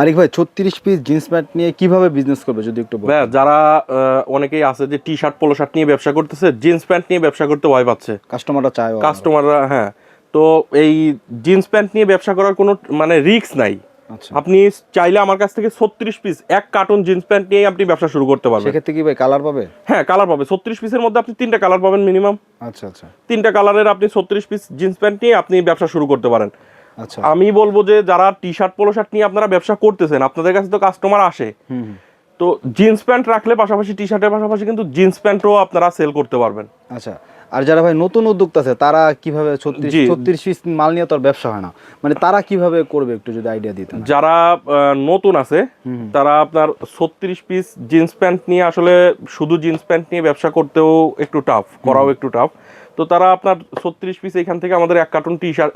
আরিক ভাই ছত্রিশ piece jeans pant নিয়ে কীভাবে বিজনেস করবে যদি একটু যারা অনেকেই আছে যে টি শার্ট পোলো শার্ট নিয়ে ব্যবসা করতেছে জিন্স প্যান্ট নিয়ে ব্যবসা করতে ভয় পাচ্ছে। কাস্টমাররা চায় কাস্টমাররা হ্যাঁ। তো এই জিন্স প্যান্ট নিয়ে ব্যবসা করার কোনো মানে রিস্ক নাই। আচ্ছা। আপনি চাইলে আমার কাছ থেকে ছত্রিশ পিস এক কার্টুন জিন্স প্যান্ট নিয়ে আপনি ব্যবসা শুরু করতে পারবেন। সেক্ষেত্রে কি ভাই কালার পাবে? হ্যাঁ কালার পাবে। ছত্রিশ পিসের মধ্যে আপনি তিনটা কালার পাবেন মিনিমাম আচ্ছা আচ্ছা। তিনটা কালারের আপনি ছত্রিশ পিস জিন্স প্যান্ট নিয়ে আপনি ব্যবসা শুরু করতে পারেন। আমি বলব যে যারা টি শার্ট পোলো শার্ট নিয়ে আপনারা ব্যবসা করতেছেন আপনাদের কাছে তো কাস্টমার আসে। তো জিন্স প্যান্ট রাখলে পাশাপাশি টি শার্টের পাশাপাশি কিন্তু জিন্স প্যান্টও আপনারা সেল করতে পারবেন। আচ্ছা আর যারা ভাই নতুন উদ্যোক্তা আছে তারা কীভাবে ছত্রিশ পিস মাল নিয়ে তো আর ব্যবসা হয় না। মানে তারা কীভাবে করবে একটু যদি আইডিয়া দিতে যারা নতুন আছে তারা আপনার ছত্রিশ পিস জিন্স প্যান্ট নিয়ে আসলে শুধু জিন্স প্যান্ট নিয়ে ব্যবসা করতেও একটু টাফ করাও একটু টাফ তো তারা আপনার ছত্রিশ পিস এখান থেকে আমাদের এক carton T shirt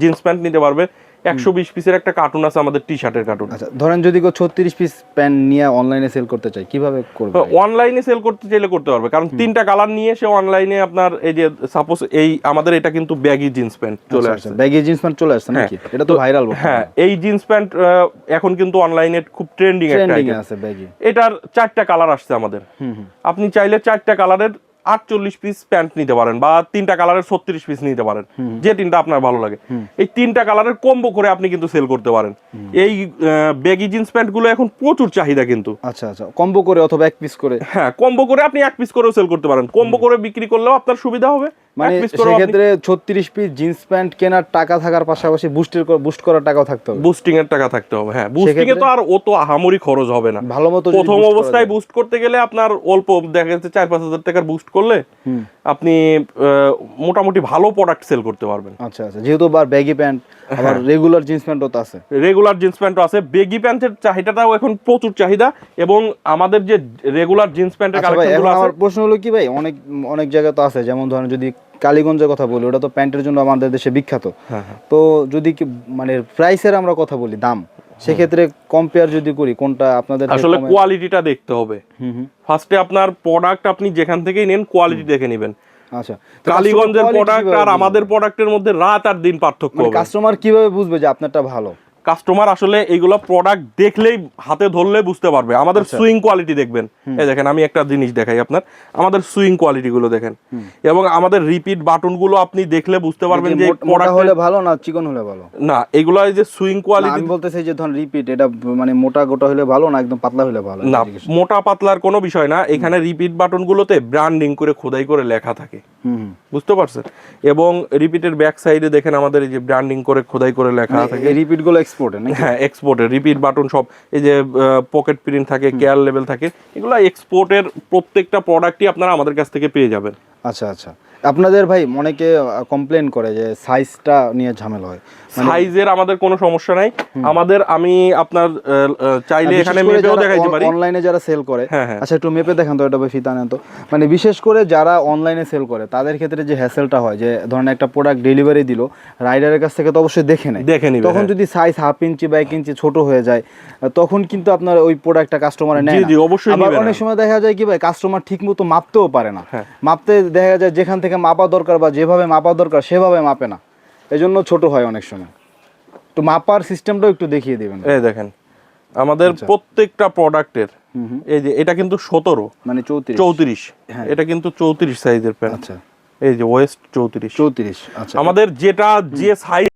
jeans pant নিতে পারবে। একশো বিশ পিসের একটা কার্টুন আছে আমাদের টি শার্টের কার্টুন আচ্ছা ধরেন যদি কেউ ছত্রিশ পিস প্যান্ট নিয়ে অনলাইনে সেল করতে চায় কীভাবে করবে? অনলাইনে সেল করতে চাইলে করতে পারবে কারণ তিনটা কালার নিয়ে সে অনলাইনে আপনার এই যে সাপোজ এই আমাদের এটা কিন্তু ব্যাগি জিন্স প্যান্ট চলে আসছে। ব্যাগি জিন্স প্যান্ট চলে আসছে নাকি? এটা তো ভাইরাল হ্যাঁ এই জিন্স প্যান্ট এখন কিন্তু অনলাইনে খুব ট্রেন্ডিং একটা আছে ব্যাগি এটার চারটা কালার আসছে আমাদের। আপনি চাইলে চারটা কালারের আটচল্লিশ পিস প্যান্ট নিতে পারেন বা তিনটা কালারের ছত্রিশ পিস নিতে পারেন। যে তিনটা আপনার ভালো লাগে। এই তিনটা কালারের কম্বো করে আপনি কিন্তু সেল করতে পারেন। এই বেগি জিন্স প্যান্টগুলো এখন প্রচুর চাহিদা কিন্তু। আচ্ছা আচ্ছা। কম্বো করে অথবা এক পিস করে? হ্যাঁ কম্বো করে আপনি এক পিস করেও সেল করতে পারেন। কম্বো করে বিক্রি করলেও আপনার সুবিধা হবে। মানে সেক্ষেত্রে ছত্রিশ পিস জিন্স প্যান্ট কেনার টাকা থাকার পাশাপাশি বুস্টের বুস্ট করার টাকাও থাকতে হবে। বুস্টিং এর টাকা থাকতে হবে হ্যাঁ। বুস্টিং এ তো আর ও তো আহামরি খরচ হবে না। ভালো মতো প্রথম অবস্থায় বুস্ট করতে গেলে আপনার অল্প দেখা যাচ্ছে চার পাঁচ হাজার টাকার বুস্ট করলে। আপনি মোটামুটি ভালো প্রোডাক্ট সেল করতে পারবেন। আচ্ছা আচ্ছা যেহেতু বার ব্যাগি প্যান্ট আবার। রেগুলার জিন্স প্যান্টও তো আছে। রেগুলার জিন্স প্যান্টও আছে। বেগি প্যান্টের চাহিদাটাও এখন প্রচুর চাহিদা এবং আমাদের যে রেগুলার জিন্স প্যান্টের কালেকশনগুলো আছে আমার প্রশ্ন হলো কি ভাই? অনেক অনেক জায়গা তো আছে। যেমন ধরেন যদি কালীগঞ্জের কথা বলি ওটা তো প্যান্টের জন্য আমাদের দেশে বিখ্যাত। হ্যাঁ, হ্যাঁ। তো যদি কি মানে প্রাইসের আমরা কথা বলি দাম। সেক্ষেত্রে কম্পেয়ার যদি করি কোনটা আপনাদের আসলে কোয়ালিটিটা দেখতে হবে। ফার্স্টে আপনার প্রোডাক্ট আপনি যেখান থেকেই নেন কোয়ালিটি দেখে নেবেন। আচ্ছা। কালীগঞ্জের প্রোডাক্ট আর আমাদের প্রোডাক্টের মধ্যে রাত আর দিন পার্থক্য কাস্টমার কীভাবে বুঝবে যে আপনারটা ভালো? কাস্টমার আসলে এইগুলো প্রোডাক্ট দেখলেই হাতে ধরলে বুঝতে পারবে। আমাদের আচ্ছা। সুইং কোয়ালিটি দেখবেন। এই দেখেন আমি একটা জিনিস দেখাই আপনার। আমাদের সুইং কোয়ালিটি গুলো দেখেন। এবং আমাদের রিপিট বাটনগুলো আপনি দেখলে বুঝতে পারবেন যে মোটা প্রোডাক্ট হলে ভালো না চিকন হলে ভালো? না এগুলো এই যে সুইং কোয়ালিটি আমি বলতেছি যে ধরেন রিপিট এটা মানে মোটা গোটা হলে ভালো না একদম পাতলা হলে ভালো? না মোটা পাতলার কোনো বিষয় না। এখানে রিপিট বাটন গুলোতে ব্র্যান্ডিং করে খোদাই করে লেখা থাকে। বুঝতে পারছেন? এবং রিপিটের ব্যাক সাইডে দেখেন আমাদের এই যে ব্র্যান্ডিং করে খোদাই করে লেখা থাকে। রিপিটগুলো এক্সপোর্টে নাকি? হ্যাঁ এক্সপোর্টের রিপিট বাটন সব এই যে পকেট প্রিন্ট থাকে কেয়ার লেভেল থাকে এগুলো এক্সপোর্টের প্রত্যেকটা প্রোডাক্টই আপনারা আমাদের কাছ থেকে পেয়ে যাবেন। আচ্ছা আচ্ছা। আপনাদের ভাই অনেকে কমপ্লেন করে যে সাইজটা নিয়ে ঝামেলা হয় মানে সাইজের আমাদের কোনো সমস্যা নাই আমাদের আমি আপনার চাইলে এখানে মেপেও দেখাইতে পারি অনলাইনে যারা সেল করে হ্যাঁ, হ্যাঁ। আচ্ছা একটু মেপে দেখান তো এটা ভাই ফিতা নেন তো মানে বিশেষ করে যারা অনলাইনে সেল করে তাদের ক্ষেত্রে যে হ্যাসেলটা হয় যে ধরেন একটা প্রোডাক্ট ডেলিভারি দিল রাইডারের কাছ থেকে তো অবশ্যই দেখে নেয় দেখে নিবে তখন হ্যাঁ। যদি সাইজ হাফ ইঞ্চি বা এক ইঞ্চি ছোট হয়ে যায় তখন কিন্তু আপনার ওই প্রোডাক্টটা কাস্টমারে নেয় না। জি, অবশ্যই অনেক সময় দেখা যায় কি ভাই কাস্টমার ঠিক মতো মাপতেও পারে না। মাপতে দেখা যায় যেখান থেকে মাপা দরকার বা যেভাবে মাপা দরকার সেভাবে মাপে না। এজন্য ছোট হয় অনেক সময়। তো মাপার সিস্টেমটাও একটু দেখিয়ে দেবেন। এই দেখেন আমাদের প্রত্যেকটা প্রোডাক্টের আচ্ছা। হুম হুম। এই যে এটা কিন্তু সতেরো মানে চৌত্রিশ। চৌত্রিশ। হ্যাঁ। এটা কিন্তু চৌত্রিশ সাইজের প্যান্ট। আচ্ছা। এই যে ওয়েস্ট চৌত্রিশ। চৌত্রিশ আচ্ছা। আমাদের যেটা যে সাইজ